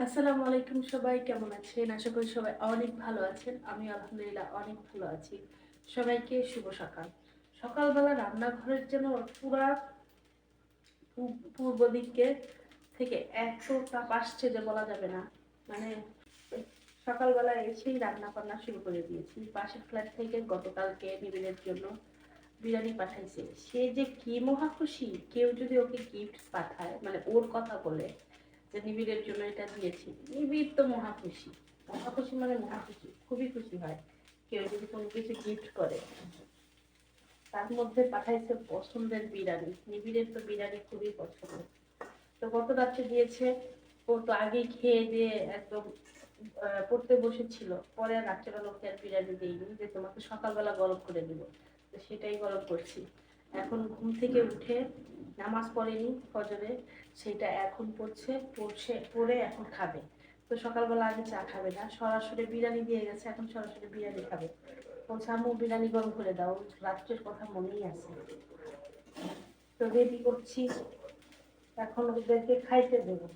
আসসালামু আলাইকুম সবাই, কেমন আছেন? আশা করি সবাই অনেক ভালো আছেন। আমি আলহামদুলিল্লাহ অনেক ভালো আছি। সবাইকে শুভ সকাল। সকালবেলা রান্নাঘরের জন্য পুরা পূর্ব দিকে থেকে এত তাপ আসছে যে বলা যাবে না। মানে সকালবেলা এসেই রান্না বান্না শুরু করে দিয়েছি। পাশের ফ্ল্যাট থেকে গতকালকে নিবিড়ের জন্য বিরিয়ানি পাঠাইছে। সে যে কি মহা খুশি! কেউ যদি ওকে গিফট পাঠায় মানে ওর কথা বলে যে নিবিড়ের জন্য এটা দিয়েছি। নিবিড় তো মহা খুশি। মহা খুশি মানে মহা খুশি। খুবই খুশি হয়। কেউ যদি কোনো কিছু গিফট করে, তার মধ্যে পাঠাইছে পছন্দের বিরিয়ানি নিবিড়ের তো বিরিয়ানি খুবই পছন্দ। তো গত রাত্রে দিয়েছে? ও তো আগেই খেয়ে দিয়ে একদম পড়তে বসেছিল। পরে আর রাত্রেবেলা ওকে আর বিরিয়ানি দিইনি। যে তোমাকে সকালবেলা গরম করে দিব। তো সেটাই গরম করছি। এখন ঘুম থেকে উঠে নামাজ পড়েনি ফজরে। সেটা এখন পড়ছে পড়ছে, পড়ে এখন খাবে। তো সকালবেলা আগে চা খাবে না, সরাসরি বিরিয়ানি দিয়ে গেছে, এখন সরাসরি বিরিয়ানি খাবে। বলছে, আম্মু, বিরিয়ানি গরম করে দাও, রাত্রের কথা মনেই আছে। তো রেডি করছি। এখন ওদেরকে খাইতে দেবো।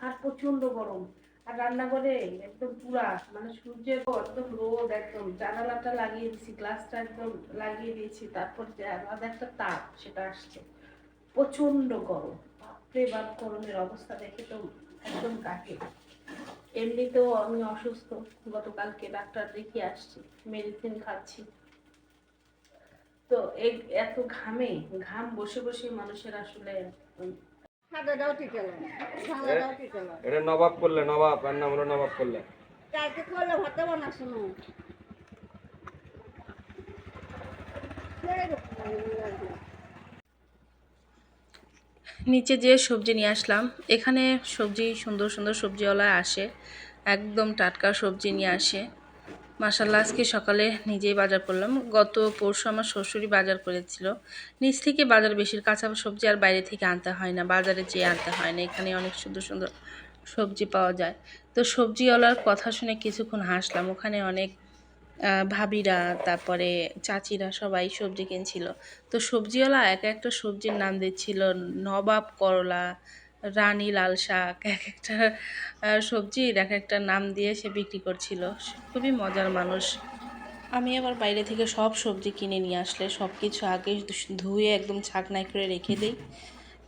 আর প্রচণ্ড গরম। আর রান্নাঘরে একদম পুরা মানে সূর্যের একদম রোদ, একদম জানালাটা লাগিয়ে দিয়েছি, গ্লাসটা একদম লাগিয়ে দিয়েছি, তারপর যে আলাদা একটা তাপ, সেটা আসছে। প্রচণ্ড গরম। বাপ গরমের অবস্থা দেখে তো একদম কাকে। এমনিতেও আমি অসুস্থ। গতকালকে ডাক্তার দেখিয়ে আসছি মেডিসিন খাচ্ছি। তো এত ঘামে ঘাম বসে বসে মানুষের আসলে এটা নবাব করলে নবাব আর নাম হলো নবাব করলে। কালকে করলে ভাতে বানাস না নিচে যে সবজি নিয়ে আসলাম, এখানে সবজি, সুন্দর সুন্দর সবজিওয়ালা আসে, একদম টাটকা সবজি নিয়ে আসে। মাসাল্লাহ আজকে সকালে নিজেই বাজার করলাম। গত পরশু আমার শ্বশুরই বাজার করেছিল। নিচ থেকে বাজার বেশির কাঁচা সবজি আর বাইরে থেকে আনতে হয় না, বাজারে যেয়ে আনতে হয় না। এখানে অনেক সুন্দর সুন্দর সবজি পাওয়া যায়। তো সবজিওয়ালার কথা শুনে কিছুক্ষণ হাসলাম। ওখানে অনেক ভাবিরা, তারপরে চাচিরা সবাই সবজি কিনছিল। তো সবজিওয়ালা এক একটা সবজির নাম দিচ্ছিল নবাব করলা, রানী লাল শাক, এক একটা সবজির এক একটা নাম দিয়ে সে বিক্রি করছিল। খুবই মজার মানুষ। আমি আবার বাইরে থেকে সব সবজি কিনে নিয়ে আসলে সব কিছু আগে ধুয়ে একদম ছাকনায় করে রেখে দিই।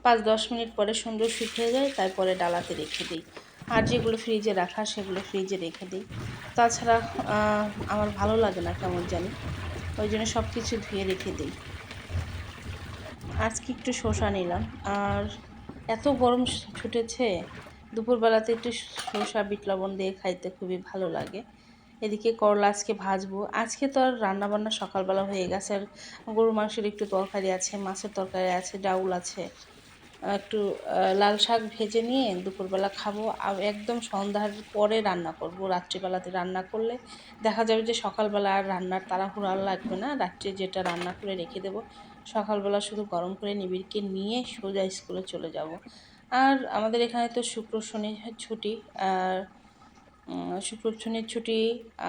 পাঁচ দশ মিনিট পরে সুন্দর শুকিয়ে যায়, তারপরে ডালাতে রেখে দিই। আর যেগুলো ফ্রিজে রাখা, সেগুলো ফ্রিজে রেখে দিই। তাছাড়া আমার ভালো লাগে না কেমন জানি। ওই জন্য সব কিছু ধুয়ে রেখে দিই। আজকে একটু শসা নিলাম। আর এত গরম ছুটেছে, দুপুরবেলাতে একটু শসা, বিট লবণ দিয়ে খাইতে খুবই ভালো লাগে। এদিকে করলা আজকে ভাজবো। আজকে তো আর রান্না বান্না সকালবেলা হয়ে গেছে। আর গরু মাংসের একটু তরকারি আছে, মাছের তরকারি আছে, ডাউল আছে। একটু লাল শাক ভেজে নিয়ে দুপুরবেলা খাব। আর একদম সন্ধ্যার পরে রান্না করব। রাত্রিবেলাতে রান্না করলে দেখা যাবে যে সকালবেলা আর রান্নার তাড়াহুড়ো আর লাগবে না। রাত্রে যেটা রান্না করে রেখে দেবো, সকালবেলা শুধু গরম করে নিবিড়কে নিয়ে সোজা স্কুলে চলে যাব। আর আমাদের এখানে তো শুক্র শনি ছুটি, আর শুক্র শনির ছুটি,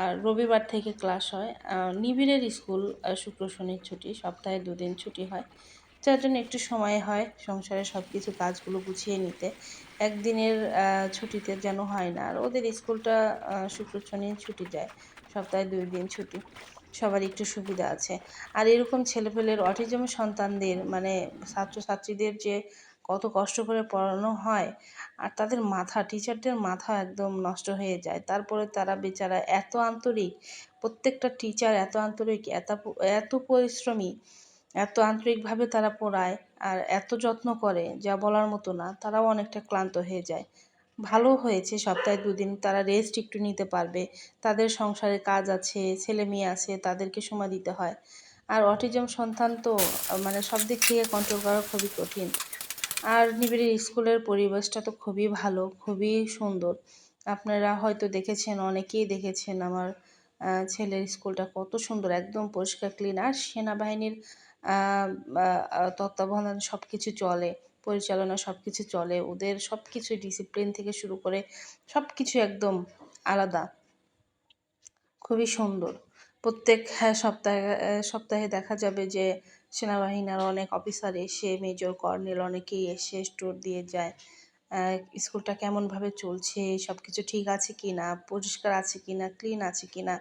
আর রবিবার থেকে ক্লাস হয়। নিবিড়ের স্কুল শুক্র শনির ছুটি, সপ্তাহে দুদিন ছুটি হয়। যার জন্য একটু সময় হয় সংসারে সব কিছু কাজগুলো গুছিয়ে নিতে। একদিনের ছুটিতে যেন হয় না। আর ওদের স্কুলটা শুক্র শনি ছুটি যায় সপ্তাহে দুই দিন ছুটি। সবার একটু সুবিধা আছে। আর এরকম ছেলেপেলের অটিজম সন্তানদের মানে ছাত্রছাত্রীদের যে কত কষ্ট করে পড়ানো হয়, আর তাদের মাথা টিচারদের মাথা একদম নষ্ট হয়ে যায়। তারপরে তারা বেচারা এত আন্তরিক, প্রত্যেকটা টিচার এত আন্তরিক, এত এত পরিশ্রমী এত আন্তরিকভাবে তারা পড়ায় আর এত যত্ন করে যা বলার মতো না, তারাও অনেকটা ক্লান্ত হয়ে যায়। ভালো হয়েছে সপ্তাহে দুদিন তারা রেস্ট একটু নিতে পারবে। তাদের সংসারে কাজ আছে, ছেলে মেয়ে আছে, তাদেরকে সময় দিতে হয়। আর অটিজম সন্তান তো মানে সব দিক থেকে কন্ট্রোল করা খুবই কঠিন। আর নিবিড়ের স্কুলের পরিবেশটা তো খুবই ভালো, খুবই সুন্দর। আপনারা হয়তো দেখেছেন, অনেকেই দেখেছেন আমার ছেলের স্কুলটা কত সুন্দর একদম পরিষ্কার ক্লিন আর সেনাবাহিনীর তত্ত্বাবধানে সব কিছু চলে পরিচালনা সব কিছু চলে ওদের সব কিছু ডিসিপ্লিন থেকে শুরু করে সব কিছু একদম আলাদা। খুবই সুন্দর। প্রত্যেক হ্যাঁ, সপ্তাহে সপ্তাহে দেখা যাবে যে সেনাবাহিনীর অনেক অফিসার এসে মেজর কর্নেল অনেকেই এসে স্টোর দিয়ে যায়। স্কুলটা কেমনভাবে চলছে সব কিছু ঠিক আছে কি না পরিষ্কার আছে কি না ক্লিন আছে কি না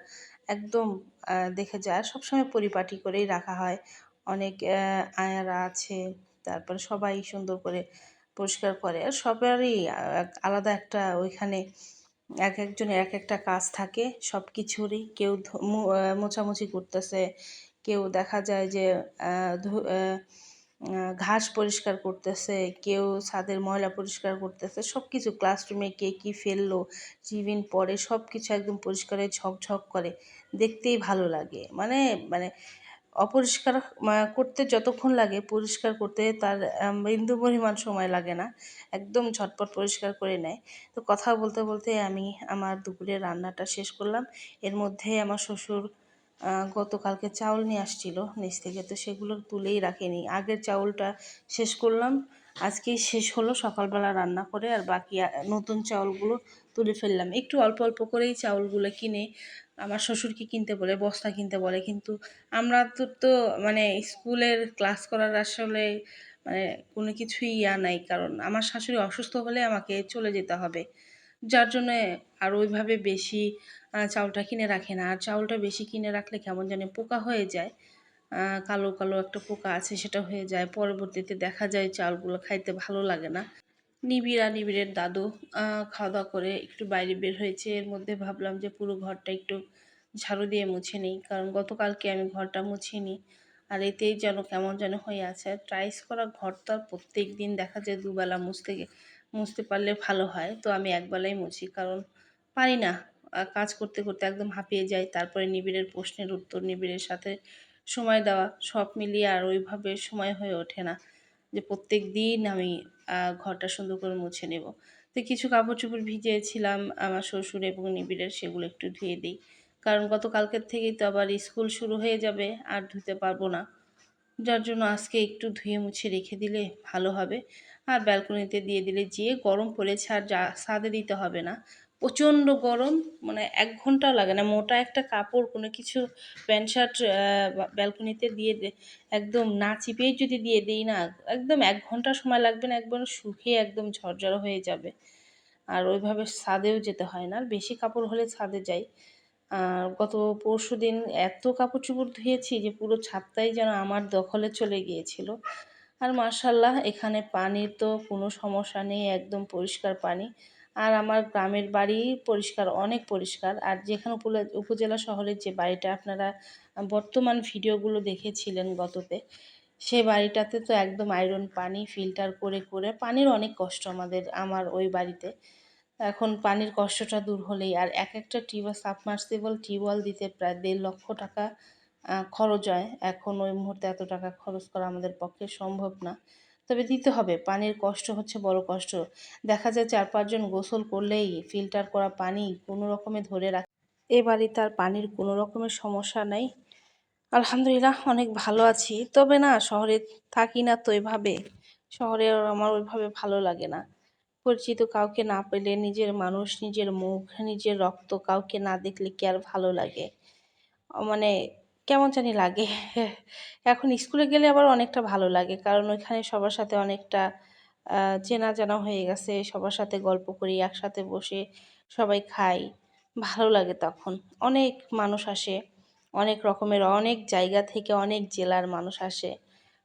একদম দেখে যায় সবসময় পরিপাটি করেই রাখা হয়। অনেক আয়ারা আছে, তারপরে সবাই সুন্দর করে পরিষ্কার করে, আর সবারই আলাদা একটা ওইখানে এক একজনের এক একটা কাজ থাকে সব কিছুরই কেউ মোছামুছি করতেছে, কেউ দেখা যায় যে ঘাস পরিষ্কার করতেছে, কেউ ছাদের ময়লা পরিষ্কার করতেছে সব কিছু ক্লাসরুমে কে কী ফেলল টিফিন পরে সব কিছু একদম পরিষ্কারে ঝকঝক করে, দেখতেই ভালো লাগে। মানে মানে অপরিষ্কার করতে যতক্ষণ লাগে, পরিষ্কার করতে তার বিন্দু পরিমাণ সময় লাগে না, একদম ঝটপট পরিষ্কার করে নেয়। তো কথা বলতে বলতে আমি আমার দুপুরের রান্নাটা শেষ করলাম। এর মধ্যে আমার শ্বশুর গতকালকে চাউল নিয়ে আসছিল নিচ থেকে, তো সেগুলো তুলেই রাখিনি। আগের চাউলটা শেষ করলাম, আজকেই শেষ হলো, সকালবেলা রান্না করে আর বাকি নতুন চাউলগুলো তুলে ফেললাম। একটু অল্প অল্প করেই চাউলগুলো কিনে আমার শ্বশুরকে কিনতে বলে, বস্তা কিনতে বলে, কিন্তু আমরা তো তো মানে স্কুলের ক্লাস করার আসলে মানে কোনো কিছুই ইয়া নাই, কারণ আমার শাশুড়ি অসুস্থ হলে আমাকে চলে যেতে হবে। যার জন্য আর ওইভাবে বেশি চাউলটা কিনে রাখে না। আর চাউলটা বেশি কিনে রাখলে কেমন জানি পোকা হয়ে যায়। কালো কালো একটা পোকা আছে, সেটা হয়ে যায়। পরবর্তীতে দেখা যায় চাউলগুলো খাইতে ভালো লাগে না। নিবিড় নিবিড়ের দাদু খাওয়া দাওয়া করে একটু বাইরে বের হয়েছে। এর মধ্যে ভাবলাম যে পুরো ঘরটা একটু ঝাড়ু দিয়ে মুছে নিই। কারণ গতকালকে আমি ঘরটা মুছে মুছিনি। আর এতেই যেন কেমন যেন হয়ে আছে। ট্রাইস করা ঘর তো আর প্রত্যেক দিন দেখা যায় দুবেলা মুছতে মুছতে পারলে ভালো হয়। তো আমি একবেলাই মুছি। কারণ পারি না। কাজ করতে করতে একদম হাঁপিয়ে যাই। তারপরে নিবিড়ের প্রশ্নের উত্তর, নিবিড়ের সাথে সময় দেওয়া, সব মিলিয়ে আর ওইভাবে সময় হয়ে ওঠে না যে প্রত্যেক দিন আমি ঘরটা সুন্দর করে মুছে নেব। তো কিছু কাপড় চোপড় ভিজিয়েছিলাম আমার শ্বশুর এবং নিবিড়ের, সেগুলো একটু ধুয়ে দিই। কারণ গতকালকের থেকেই তো আবার স্কুল শুরু হয়ে যাবে, আর ধুতে পারব না। যার জন্য আজকে একটু ধুয়ে মুছে রেখে দিলে ভালো হবে। আর ব্যালকনিতে দিয়ে দিলে যে গরম পড়েছে আর যা ছাদে দিতে হবে না। প্রচণ্ড গরম মানে এক ঘন্টাও লাগে না, মোটা একটা কাপড় কোনো কিছু প্যান্ট শার্ট ব্যালকনিতে দিয়ে একদম না চিপেই যদি দিয়ে দিই না, একদম এক ঘণ্টা সময় লাগবে না, একবার শুকিয়ে একদম ঝরঝরা হয়ে যাবে। আর ওইভাবে ছাদেও যেতে হয় না, আর বেশি কাপড় হলে ছাদে যাই আর গত পরশু দিন এত কাপড় চোপড় ধুয়েছি যে পুরো ছাদটাই যেন আমার দখলে চলে গিয়েছিল। আর মার্শাল্লাহ এখানে পানির তো কোনো সমস্যা নেই, একদম পরিষ্কার পানি। আর আমার গ্রামের বাড়ি পরিষ্কার, অনেক পরিষ্কার। আর যেখানে উপজেলা শহরের যে বাড়িটা আপনারা বর্তমান ভিডিওগুলো দেখেছিলেন গততে, সে বাড়িটাতে তো একদম আয়রন পানি ফিল্টার করে করে পানির অনেক কষ্ট আমাদের, আমার ওই বাড়িতে। এখন পানির কষ্টটা দূর হলেই, আর এক একটা টিউবওয়েল সাবমার্সিবল টিউবওয়েল দিতে প্রায় দেড় লক্ষ টাকা খরচ হয়। এখন ওই মুহূর্তে এত টাকা খরচ করা আমাদের পক্ষে সম্ভব না। তবে দিতে হবে। পানির কষ্ট হচ্ছে বড় কষ্ট। দেখা যায় চার পাঁচজন গোসল করলেই ফিল্টার করা পানি কোনো রকমে ধরে রাখে এ আর পানির কোনো রকমের সমস্যা নেই। আলহামদুলিল্লাহ, অনেক ভালো আছি। তবে না, শহরে থাকি না তো এভাবে। শহরে আমার ওইভাবে ভালো লাগে না। পরিচিত কাউকে না পেলে নিজের মানুষ, নিজের মুখ, নিজের রক্ত কাউকে না দেখলে কি আর ভালো লাগে? মানে কেমন জানি লাগে। এখন স্কুলে গেলে আবার অনেকটা ভালো লাগে, কারণ ওইখানে সবার সাথে অনেকটা চেনা জানা হয়ে গেছে। সবার সাথে গল্প করি, একসাথে বসে সবাই খাই। ভালো লাগে তখন। অনেক মানুষ আসে, অনেক রকমের, অনেক জায়গা থেকে অনেক জেলার মানুষ আসে।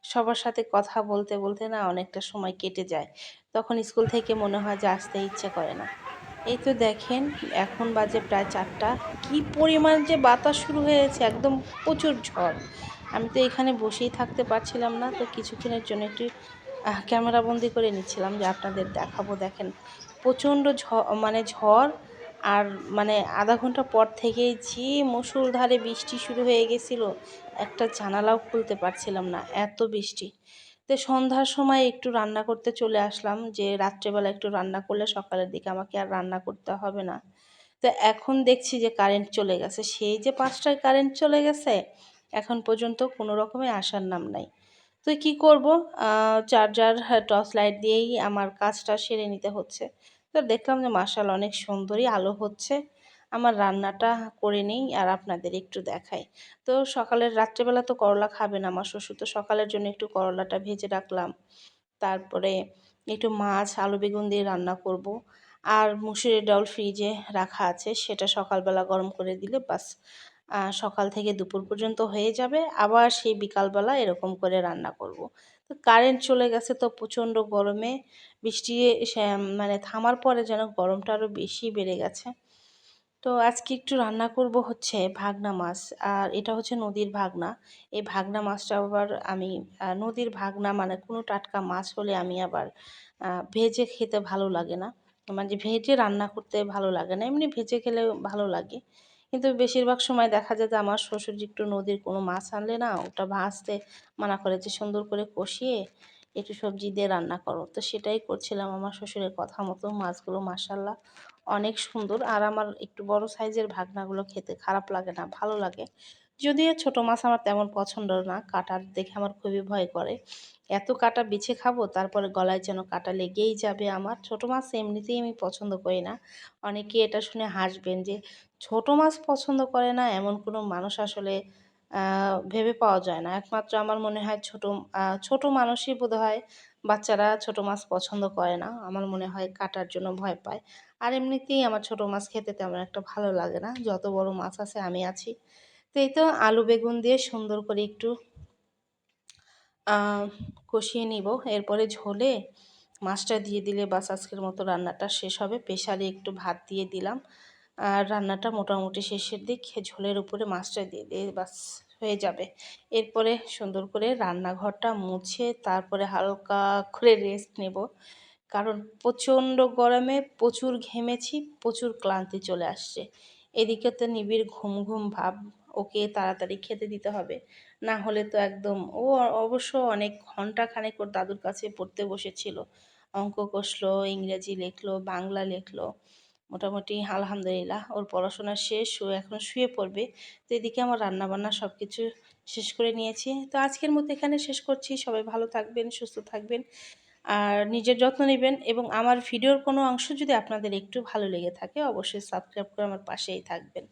সবার সাথে কথা বলতে বলতে না অনেকটা সময় কেটে যায়। তখন স্কুল থেকে মনে হয় যে আসতে ইচ্ছে করে না। এই তো দেখেন, এখন বাজে প্রায় চারটা। কি পরিমাণ যে বাতাস শুরু হয়েছে, একদম প্রচুর ঝড়। আমি তো এখানে বসেই থাকতে পারছিলাম না, তো কিছুক্ষণের জন্য একটু ক্যামেরা বন্দি করে নিচ্ছিলাম যে আপনাদের দেখাবো। দেখেন, প্রচণ্ড ঝড় মানে ঝড়, আর মানে আধা ঘণ্টা পর থেকেই যে মুষলধারে বৃষ্টি শুরু হয়ে গেছিল, একটা জানালাও খুলতে পারছিলাম না, এত বৃষ্টি। তো সন্ধ্যার সময় একটু রান্না করতে চলে আসলাম, যে রাত্রেবেলা একটু রান্না করলে সকালের দিকে আমাকে আর রান্না করতে হবে না। তো এখন দেখছি যে কারেন্ট চলে গেছে। সেই যে পাঁচটায় কারেন্ট চলে গেছে, এখন পর্যন্ত কোনো রকমে আসার নাম নাই। তো কি করব? চার্জার টর্চ লাইট দিয়েই আমার কাজটা সেরে নিতে হচ্ছে। তো দেখলাম যে মার্শাল অনেক সুন্দরই আলো হচ্ছে। আমার রান্নাটা করে নিই আর আপনাদের একটু দেখাই। তো সকালের রাত্রেবেলা তো করলা খাবে না আমার শ্বশুর, তো সকালের জন্য একটু করলাটা ভেজে রাখলাম। তারপরে একটু মাছ, আলু বেগুন দিয়ে রান্না করব। আর মুসুরির ডাল ফ্রিজে রাখা আছে, সেটা সকালবেলা গরম করে দিলে বাস সকাল থেকে দুপুর পর্যন্ত হয়ে যাবে, আবার সেই বিকালবেলা এরকম করে রান্না করব। তো কারেন্ট চলে গেছে তো প্রচণ্ড গরমে, বৃষ্টি মানে থামার পরে যেন গরমটা আরও বেশি বেড়ে গেছে। তো আজকে একটু রান্না করব হচ্ছে ভাগনা মাছ। আর এটা হচ্ছে নদীর ভাগনা। এই ভাগনা মাছটা আবার আমি নদীর ভাগনা মানে কোনো টাটকা মাছ হলে আমি আবার ভেজে খেতে ভালো লাগে না। মানে ভেজে রান্না করতে ভালো লাগে না। এমনি ভেজে খেলে ভালো লাগে। কিন্তু বেশিরভাগ সময় দেখা যায় যে আমার শ্বশুর একটু নদীর কোনো মাছ আনলে না ওটা ভাজতে মানা করে যে সুন্দর করে কষিয়ে একটু সবজি দিয়ে রান্না করো। তো সেটাই করছিলাম। আমার শ্বশুরের কথা মতো মাছগুলো মাসাল্লাহ অনেক সুন্দর। আর আমার একটু বড় সাইজের ভাগনাগুলো খেতে খারাপ লাগে না, ভালো লাগে। যদিও ছোট মাছ আমার তেমন পছন্দ না, কাটার দেখে আমার খুবই ভয় করে। এত কাটা বিছে খাব, তারপরে গলায় যেন কাটা লেগেই যাবে আমার। ছোট মাছ এমনিতেই আমি পছন্দ করি না। অনেকে এটা শুনে হাসবেন যে, ছোট মাছ পছন্দ করে না, এমন কোনো মানুষ আসলে ভেবে পাওয়া যায় না। একমাত্র আমার মনে হয় ছোট ছোট মানুষই বোধ হয় বাচ্চারা ছোট মাছ পছন্দ করে না। আমার মনে হয় কাটার জন্য ভয় পায়। আর এমনিতেই আমার ছোট মাছ খেতে তেমন একটা ভালো লাগে না। যত বড় মাছ আছে আমি আছি। তো এই তো আলু বেগুন দিয়ে সুন্দর করে একটু কষিয়ে নিব। এরপরে ঝোলে মাছটা দিয়ে দিলে বাস আজকের মতো রান্নাটা শেষ হবে। প্রেশারে একটু ভাত দিয়ে দিলাম। আর রান্নাটা মোটামুটি শেষের দিক। ঝোলের উপরে মাছটা দিয়ে দিয়ে বাস হয়ে যাবে। এরপরে সুন্দর করে রান্নাঘরটা মুছে তারপরে হালকা করে রেস্ট নেব। কারণ প্রচণ্ড গরমে প্রচুর ঘেমেছি, প্রচুর ক্লান্তি চলে আসছে। এদিকে তো নিবিড় ঘুম ঘুম ভাব, ওকে তাড়াতাড়ি খেতে দিতে হবে। না হলে তো একদম, ও অবশ্য অনেক ঘণ্টা খানেক ওর দাদুর কাছে পড়তে বসেছিল। অঙ্ক কষলো, ইংরেজি লেখলো, বাংলা লেখলো। মোটামুটি আলহামদুলিল্লাহ, ওর পড়াশোনা শেষ, ও এখন শুয়ে পড়বে। তো এদিকে আমার রান্নাবান্না সব কিছু শেষ করে নিয়েছি। তো আজকের মতো এখানে শেষ করছি। সবাই ভালো থাকবেন, সুস্থ থাকবেন, আর নিজের যত্ন নেবেন এবং আমার ভিডিওর কোনো অংশ যদি আপনাদের একটু ভালো লেগে থাকে, অবশ্যই সাবস্ক্রাইব করে আমার পাশেই থাকবেন।